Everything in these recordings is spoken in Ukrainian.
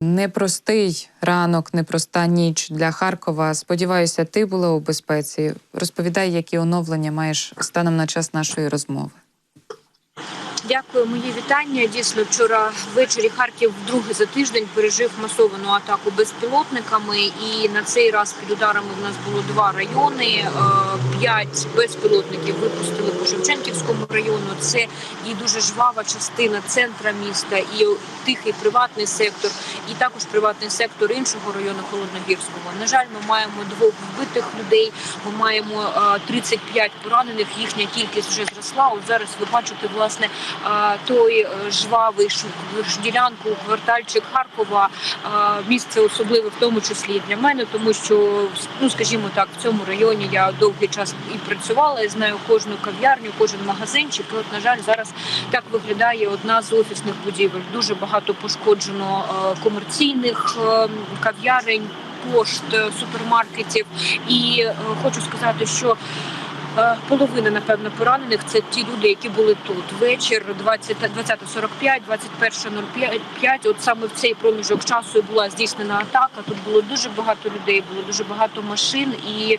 Непростий ранок, непроста ніч для Харкова. Сподіваюся, ти була у безпеці. Розповідай, які оновлення маєш станом на час нашої розмови. Дякую, мої вітання. Дійсно, вчора ввечері Харків вдруге за тиждень пережив масовану атаку безпілотниками. І на цей раз під ударами в нас було два райони. Е, П'ять безпілотників випустили по Шевченківському району. Це і дуже жвава частина центра міста, і тихий приватний сектор, і також приватний сектор іншого району Холодногірського. На жаль, ми маємо двох вбитих людей. Ми маємо е, 35 поранених. Їхня кількість вже зросла. От зараз ви бачите власне той е, жвавий ділянку, квартальчик Харкова, місце особливе в тому числі для мене, тому що ну скажімо так, в цьому районі я довгий час і працювала, і знаю кожну кав'ярню, кожен магазинчик. І от на жаль, зараз так виглядає одна з офісних будівель. Дуже багато пошкоджено е, комерційних е, кав'ярень. Пошт супермаркетів, і хочу сказати, що Половина, напевно, поранених це ті люди, які були тут. Вечір 20 20.45, 21.05. От саме в цей проміжок часу була здійснена атака. Тут було дуже багато людей, було дуже багато машин, і е,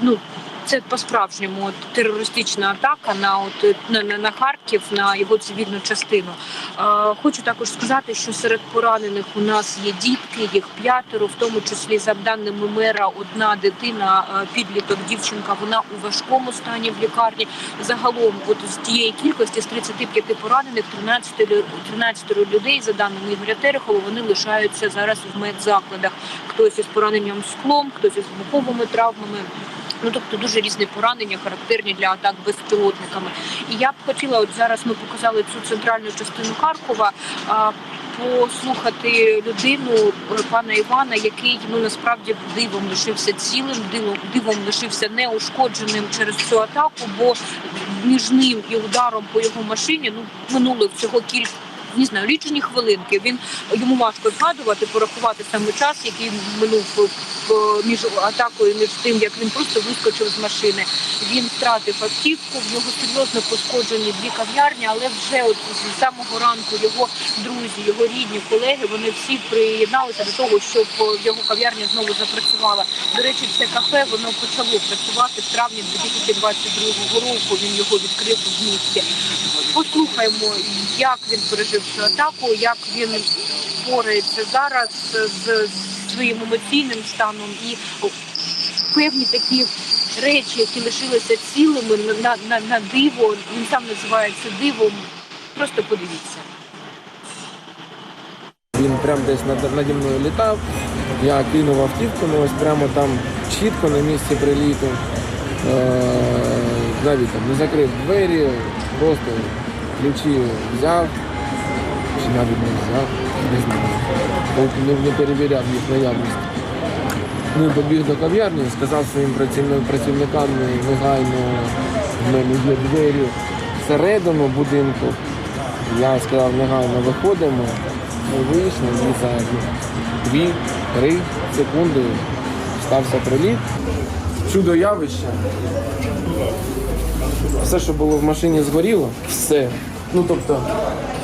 ну. Це по-справжньому терористична атака на от на, на, Харків, на його цивільну частину. Е, хочу також сказати, що серед поранених у нас є дітки, їх п'ятеро, в тому числі за даними мера, одна дитина, підліток, дівчинка, вона у важкому стані в лікарні. Загалом, от з тієї кількості з 35 поранених, 13, 13 людей, за даними Ігоря Терехова, вони лишаються зараз в медзакладах. Хтось із пораненням склом, хтось із вибуховими травмами. Ну, тобто дуже різні поранення, характерні для атак безпілотниками. І я б хотіла, от зараз ми показали цю центральну частину Харкова. Послухати людину пана Івана, який ну насправді дивом лишився цілим, дивом, дивом лишився неушкодженим через цю атаку, бо між ним і ударом по його машині ну минуло всього кілька. Не знаю, лічені хвилинки. Він йому важко згадувати, порахувати саме час, який минув е, між атакою, між тим, як він просто вискочив з машини. Він втратив автівку, в нього серйозно пошкоджені дві кав'ярні, але вже от з самого ранку його друзі, його рідні, колеги, вони всі приєдналися до того, щоб його кав'ярня знову запрацювала. До речі, це кафе воно почало працювати в травні 2022 року. Він його відкрив в місті. Послухаємо, як він пережив цю атаку, як він бореться зараз з своїм емоційним станом і певні такі речі, які лишилися цілими на, на, на диво. Він сам називається дивом. Просто подивіться. Він прям десь над, наді мною літав. Я кинув автівку, ну ось прямо там чітко на місці приліту. Е, навіть там не закрив двері, просто ключі взяв, чи навіть не знаю. Не, перевіряв їх наявність. Ну і побіг до кав'ярні, сказав своїм працівникам негайно в мене є двері всередину будинку. Я сказав, негайно виходимо. Ми вийшли і за дві-три секунди стався приліт. Чудо явище. Все, що було в машині, згоріло. Все. Ну тобто,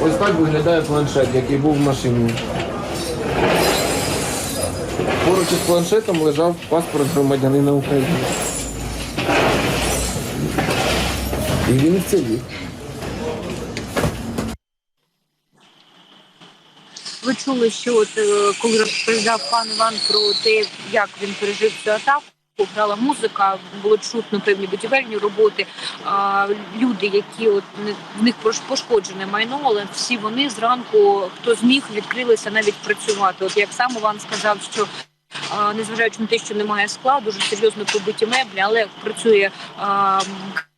ось так виглядає планшет, який був в машині. Поруч із планшетом лежав паспорт громадянина України. І він вцілів. Ви чули, що от е, коли розповідав пан Іван про те, як він пережив цю атаку. Грала музика, було чутно певні будівельні роботи. Люди, які от в них пош- пошкоджене майно, але всі вони зранку, хто зміг, відкрилися навіть працювати. От як сам Іван сказав, що незважаючи на те, що немає скла, дуже серйозно побиті меблі, але працює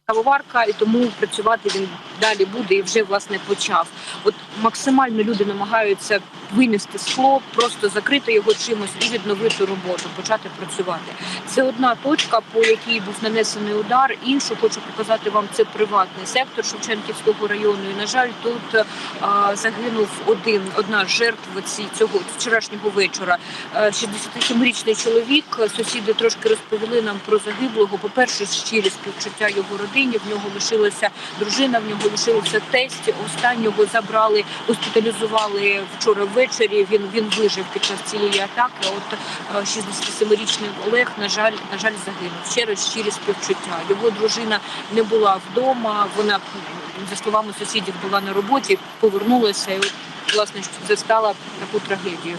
кавоварка, і тому працювати він далі буде і вже власне почав. От максимально люди намагаються винести скло, просто закрити його чимось і відновити роботу, почати працювати. Це одна точка, по якій був нанесений удар. Іншу хочу показати вам це приватний сектор Шевченківського району. І на жаль, тут а, загинув один одна з жертв ці цього вчорашнього вечора. Е, 67-річний чоловік. Сусіди трошки розповіли нам про загиблого. По перше, щирі співчуття його родині. В нього лишилася дружина, в нього залишилися в тесті. Останнього забрали, госпіталізували вчора ввечері. Він він вижив під час цієї атаки. От е, 67-річний Олег, на жаль, на жаль, загинув. Ще раз щирі співчуття. Його дружина не була вдома. Вона за словами сусідів була на роботі, повернулася і от, власне застала таку трагедію.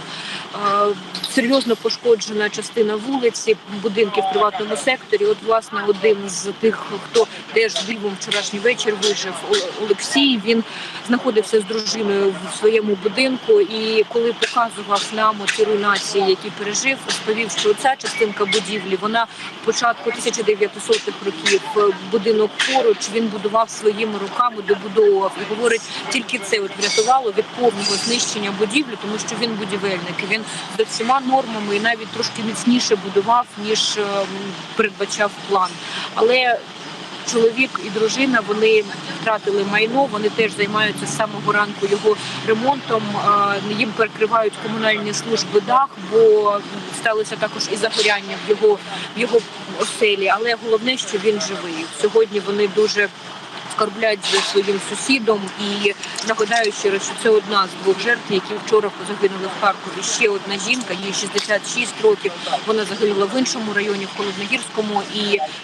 Серйозно пошкоджена частина вулиці, будинки в приватному секторі. От, власне, один з тих, хто теж дивом вчорашній вечір вижив, Олексій. Він знаходився з дружиною в своєму будинку. І коли показував нам ці руйнації, які пережив, розповів, що ця частинка будівлі вона початку 1900-х років е, будинок поруч він будував своїми руками, добудовував і говорить, тільки це от врятувало від повного знищення будівлі, тому що він будівельник. Він за всіма нормами і навіть трошки міцніше будував ніж е, передбачав план. Але чоловік і дружина вони втратили майно. Вони теж займаються з самого ранку його ремонтом. Їм перекривають комунальні служби дах, бо сталося також і загоряння в його в його оселі. Але головне, що він живий. Сьогодні вони дуже скорблять за своїм сусідом і нагадаю ще раз, що це одна з двох жертв, які вчора загинули в Харкові. Ще одна жінка, їй 66 років. Вона загинула в іншому районі, в Холодногірському, і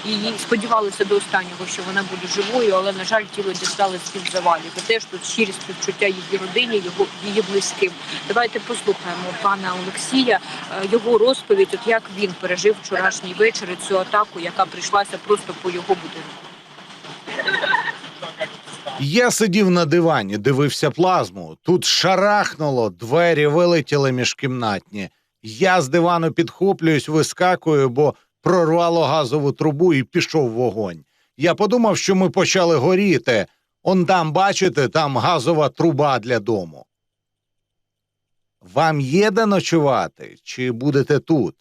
її сподівалися до останнього, що вона буде живою, але на жаль, тіло дістали з під завалів. І теж тут щирі співчуття її родині, його її близьким. Давайте послухаємо пана Олексія, е, його розповідь, от як він пережив вчорашній вечір і цю атаку, яка прийшлася просто по його будинку. Я сидів на дивані, дивився плазму. Тут шарахнуло, двері вилетіли міжкімнатні. Я з дивану підхоплююсь, вискакую, бо прорвало газову трубу і пішов вогонь. Я подумав, що ми почали горіти. Он там, бачите, там газова труба для дому. Вам є де ночувати, чи будете тут?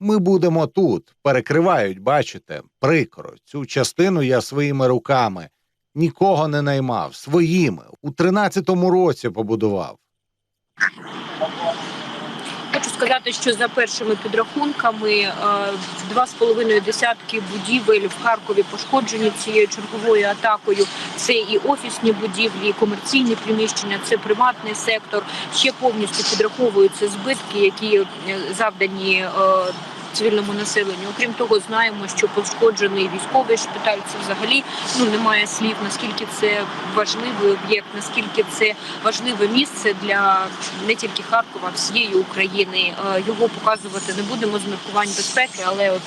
Ми будемо тут. Перекривають, бачите, прикро. Цю частину я своїми руками нікого не наймав, своїми. У 13-му році побудував. Хочу сказати, що за першими підрахунками е, два з половиною десятки будівель в Харкові пошкоджені цією черговою атакою. Це і офісні будівлі, і комерційні приміщення, це приватний сектор. Ще повністю підраховуються збитки, які е, завдані. Цивільному населенню, окрім того, знаємо, що пошкоджений військовий шпиталь. Це взагалі ну немає слів. Наскільки це важливий об'єкт, наскільки це важливе місце для не тільки Харкова, а всієї України. Е, Його показувати не будемо з міркувань безпеки, але от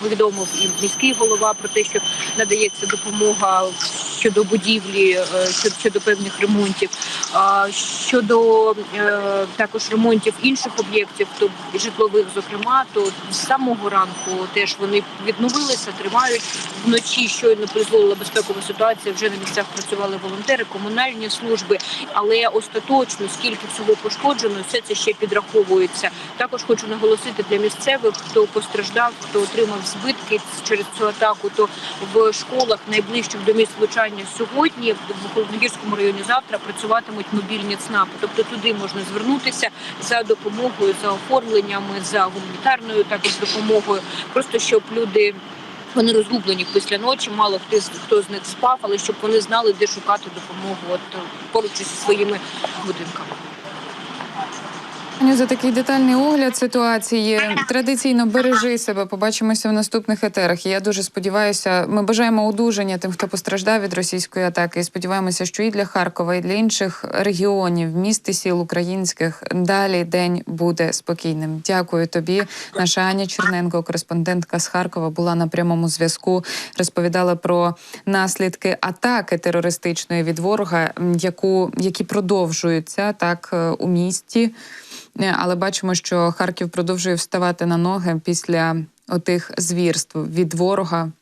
повідомив і міський голова про те, що надається допомога щодо будівлі, е, щодо, певних ремонтів. Щодо е, також ремонтів інших об'єктів, то житлових, зокрема, то з самого ранку теж вони відновилися, тривають вночі. Щойно призволила безпекова ситуація. Вже на місцях працювали волонтери, комунальні служби, але остаточно скільки всього пошкоджено, все це ще підраховується. Також хочу наголосити для місцевих, хто постраждав, хто отримав збитки через цю атаку, то в школах найближчих до місць влучання сьогодні в Холодногірському районі завтра працюватимуть мобільні ЦНАПи. Тобто туди можна звернутися за допомогою, за оформленнями, за гуманітарною також допомогою, просто щоб люди. Вони розгублені після ночі, мало хто хто з них спав, але щоб вони знали, де шукати допомогу от поруч зі своїми будинками. Аню, за такий детальний огляд ситуації. Традиційно бережи себе. Побачимося в наступних етерах. Я дуже сподіваюся, ми бажаємо одужання тим, хто постраждав від російської атаки. І сподіваємося, що і для Харкова, і для інших регіонів, міст і сіл українських далі день буде спокійним. Дякую тобі. Наша Аня Черненко, кореспондентка з Харкова, була на прямому зв'язку. Розповідала про наслідки атаки терористичної від ворога, яку які продовжуються так е, у місті. Е, Але бачимо, що Харків продовжує вставати на ноги після отих звірств від ворога.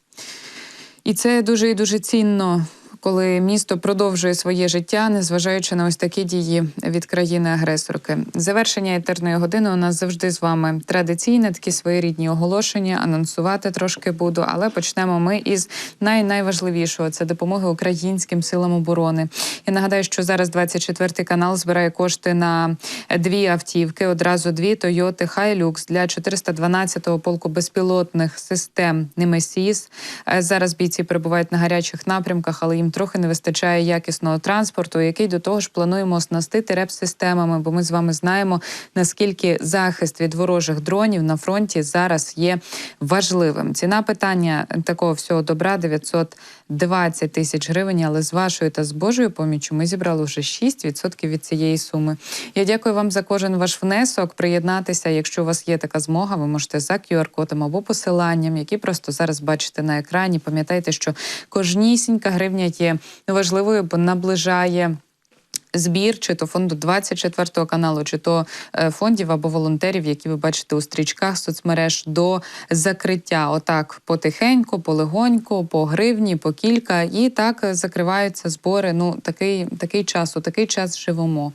І це дуже і дуже цінно, коли місто продовжує своє життя, незважаючи на ось такі дії від країни-агресорки. Завершення етерної години у нас завжди з вами традиційне, такі своєрідні оголошення. Анонсувати трошки буду, але почнемо ми із най- найважливішого це допомоги українським силам оборони. Я нагадаю, що зараз 24 канал збирає кошти на дві автівки. Одразу дві Toyota Hilux для 412-го полку безпілотних систем Немесіс. Е, Зараз бійці перебувають на гарячих напрямках, але їм трохи не вистачає якісного транспорту, який до того ж плануємо оснастити реп-системами, бо ми з вами знаємо наскільки захист від ворожих дронів на фронті зараз є важливим. Ціна питання такого всього добра 920 тисяч гривень. Але з вашою та з Божою поміччю ми зібрали вже 6% від цієї суми. Я дякую вам за кожен ваш внесок. Приєднатися, якщо у вас є така змога, ви можете за QR-кодом або посиланням, які просто зараз бачите на екрані. Пам'ятайте, що кожнісінька гривня є важливою, бо наближає. Збір, чи то фонду 24 каналу, чи то е, фондів або волонтерів, які ви бачите у стрічках соцмереж до закриття. Отак потихеньку, полегоньку, по гривні, по кілька, і так закриваються збори. Ну такий такий час, у такий час живемо.